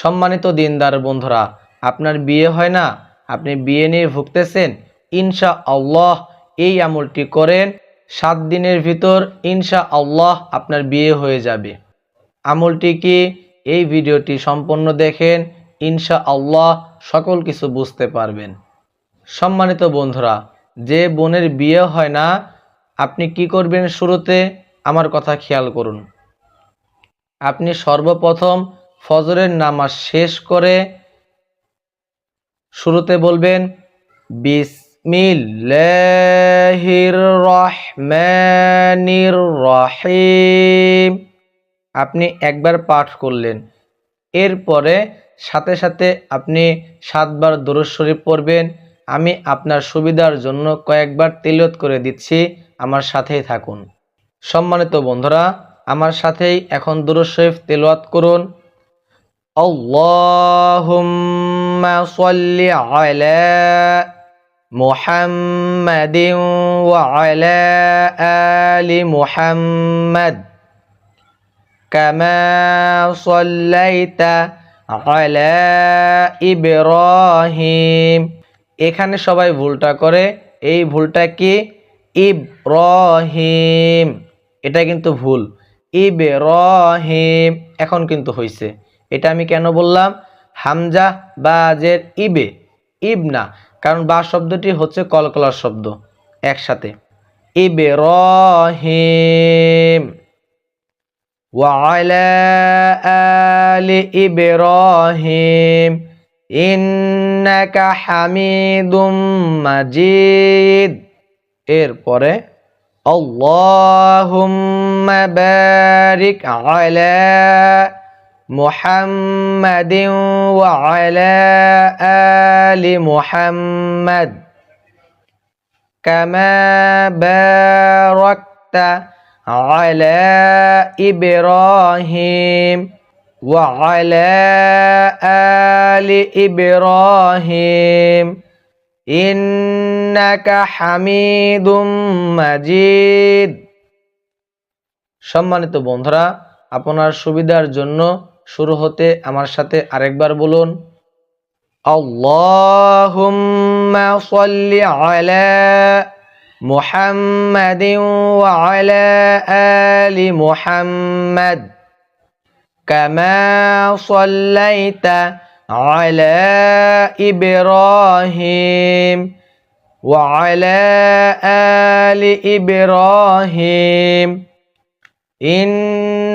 সম্মানিত দিনদার বন্ধুরা, আপনার বিয়ে হয় না? আপনি বিয়ে নিয়ে ভুগতেছেন? ইনশা আল্লাহ এই আমলটি করেন, সাত দিনের ভিতর ইনশা আল্লাহ আপনার বিয়ে হয়ে যাবে। আমলটি কি? এই ভিডিওটি সম্পূর্ণ দেখেন ইনশা আল্লাহ সকল কিছু বুঝতে পারবেন। সম্মানিত বন্ধুরা, যে বোনের বিয়ে হয় না, আপনি কি করবেন শুরুতে? আমার কথা খেয়াল করুন। আপনি সর্বপ্রথম ফজরের নামাজ শেষ করে শুরুতে বলবেন বিসমিল্লাহির রহমানির রহিম আপনি একবার পাঠ করলেন। এরপরে সাথে সাথে আপনি সাতবার দরুদ শরীফ পড়বেন। আমি আপনার সুবিধার জন্য কয়েকবার তেলত করে দিচ্ছি। আমার সাথেই থাকুন। সম্মানিত বন্ধুরা, আমার সাথেই এখন দরুদ শরীফ তেলাওয়াত করুন। আল্লাহুম্মা সাল্লি আলা মুহাম্মাদিন ওয়া আলা আলি মুহাম্মাদ كما صليت على ইব্রাহিম এখানে সবাই ভুলটা করে এই ভুলটা কি ইব্রাহিম এটা কিন্তু ভুল ইব্রাহিম এখন কিন্তু হয়েছে এটা আমি কেন বললাম হামজা বা জের ইবে ইব না কারণ বা শব্দটি হচ্ছে কলকলার শব্দ একসাথে ইব্রাহিম وعلى آل إبراهيم إنك حميد مجيد এরপরে اللهم بارك على محمد وعلى آل محمد كما باركت على إبراهيم وعلى آل إبراهيم إنك حميد مجيد সম্মানিত বন্ধুরা আপনার সুবিধার জন্য শুরু হতে আমার সাথে আরেকবার বলুন, আল্লাহুম্মা সাল্লি আলা মুহাম্মাদিন ওয়া আলা আলি মুহাম্মাদ কামা সাল্লাইতা আলা ইব্রাহিম ওয়া আলা আলি ইব্রাহিম। ইন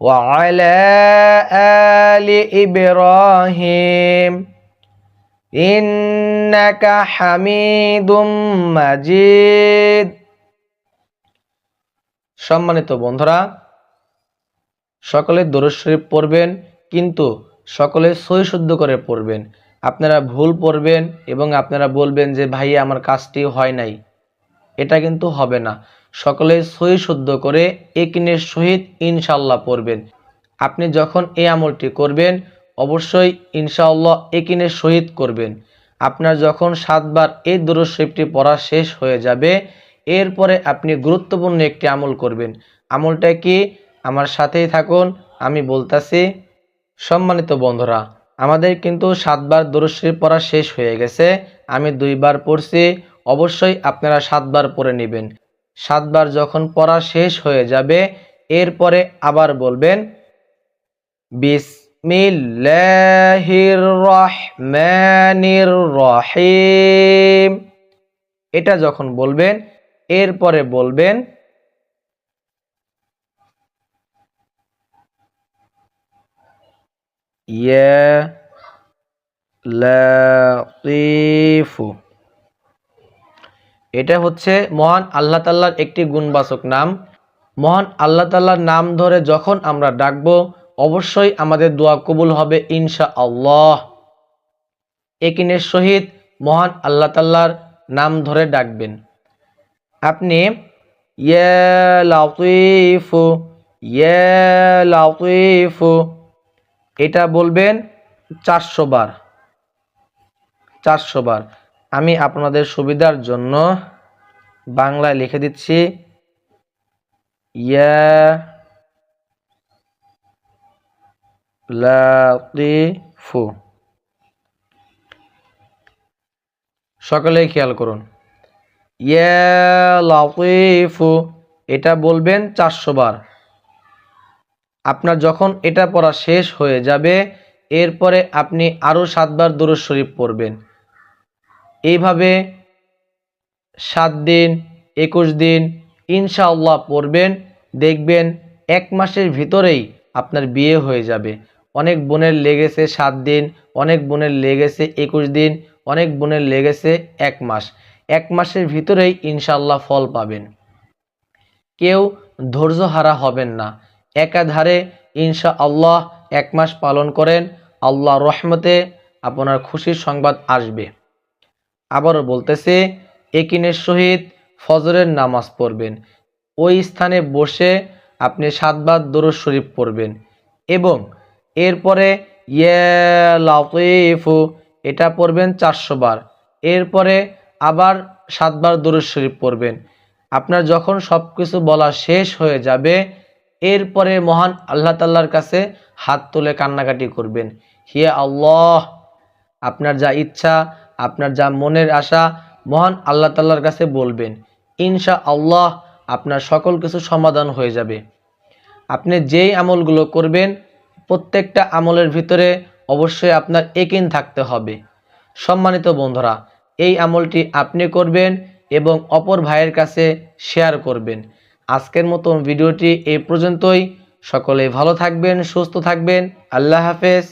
وعلى آل إبراهيم ইন্নাকা হামিদুম মাজিদ সম্মানিত বন্ধুরা সকলে দরুদ শরীফ পড়বেন কিন্তু সকলে সই শুদ্ধ করে পড়বেন আপনারা ভুল পড়বেন এবং আপনারা বলবেন যে ভাই আমার কাজটি হয় নাই এটা কিন্তু হবে না সকলে সই শুদ্ধ করে একিনের সহিত ইনশাল্লাহ পড়বেন। আপনি যখন এই আমলটি করবেন, অবশ্যই ইনশাআল্লাহ একিনের শহীদ করবেন। আপনার যখন সাতবার এই দরুদ পড়া শেষ হয়ে যাবে, এরপরে আপনি গুরুত্বপূর্ণ একটি আমল করবেন। আমলটা কি? আমার সাথেই থাকুন, আমি বলতাছি, সম্মানিত বন্ধুরা, আমাদের কিন্তু সাতবার দরুদ শরীফ পড়া শেষ হয়ে গেছে, আমি দুইবার পড়ছি, অবশ্যই আপনারা সাতবার পড়ে নেবেন। সাতবার যখন পড়া শেষ হয়ে যাবে, এরপরে আবার বলবেন রহিম। এটা যখন বলবেন, এরপরে বলবেন, ইয়া লাতিফু। এটা হচ্ছে মহান আল্লাহ তাল্লার একটি গুণবাচক নাম। মহান আল্লাহ তাল্লার নাম ধরে যখন আমরা ডাকবো, অবশ্যই আমাদের দোয়া কবুল হবে ইনশা আল্লাহ একিনের সহিত মহান আল্লাহ তাল্লার নাম ধরে ডাকবেন। আপনি ইয়া লাতিফু, এটা বলবেন চারশো বার। চারশো বার। আমি আপনাদের সুবিধার জন্য বাংলায় লিখে দিচ্ছি, ইয়া লাতিফু। সকলেই খেয়াল করুন। ইয়া এটা বলবেন চারশো বার। আপনার যখন এটা পড়া শেষ হয়ে যাবে, এরপরে আপনি আরও সাতবার দুরুদ শরীফ পড়বেন। এইভাবে সাত দিন, একুশ দিন ইনশাআল্লাহ পড়বেন, দেখবেন এক মাসের ভিতরেই আপনার বিয়ে হয়ে যাবে। অনেক বোনের লেগেছে সাত দিন, অনেক বোনের লেগেছে একুশ দিন, অনেক বোনের লেগেছে এক মাস। এক মাসের ভিতরেই ইনশাল্লাহ ফল পাবেন। কেউ ধৈর্য হারা হবেন না। একাধারে ইনশা আল্লাহ এক মাস পালন করেন আল্লাহ রহমতে আপনার খুশির সংবাদ আসবে। আবারও বলতেছে, একিনের সহিত ফজরের নামাজ পড়বেন। ওই স্থানে বসে আপনি সাতবার দরুদ শরীফ পড়বেন এবং এরপরে ইয়ে এটা পড়বেন চারশো বার এরপরে আবার সাতবার দরুদ শরীফ পড়বেন। আপনার যখন সব কিছু বলা শেষ হয়ে যাবে, এরপরে মহান আল্লাহ তাল্লার কাছে হাত তুলে কান্নাকাটি করবেন। হিয়া আল্লাহ, আপনার যা ইচ্ছা আপনার যা মনের আশা মহান আল্লাহ তাল্লার কাছে বলবেন ইনশা আল্লাহ আপনার সকল কিছু সমাধান হয়ে যাবে। আপনি যেই আমলগুলো করবেন, প্রত্যেকটা আমলের ভিতরে অবশ্যই আপনার একিন থাকতে হবে। সম্মানিত বন্ধুরা, এই আমলটি আপনি করবেন এবং অপর ভাইয়ের কাছে শেয়ার করবেন। আজকের মতন ভিডিওটি এই পর্যন্তই। সকলে ভালো থাকবেন, সুস্থ থাকবেন। আল্লাহ হাফেজ।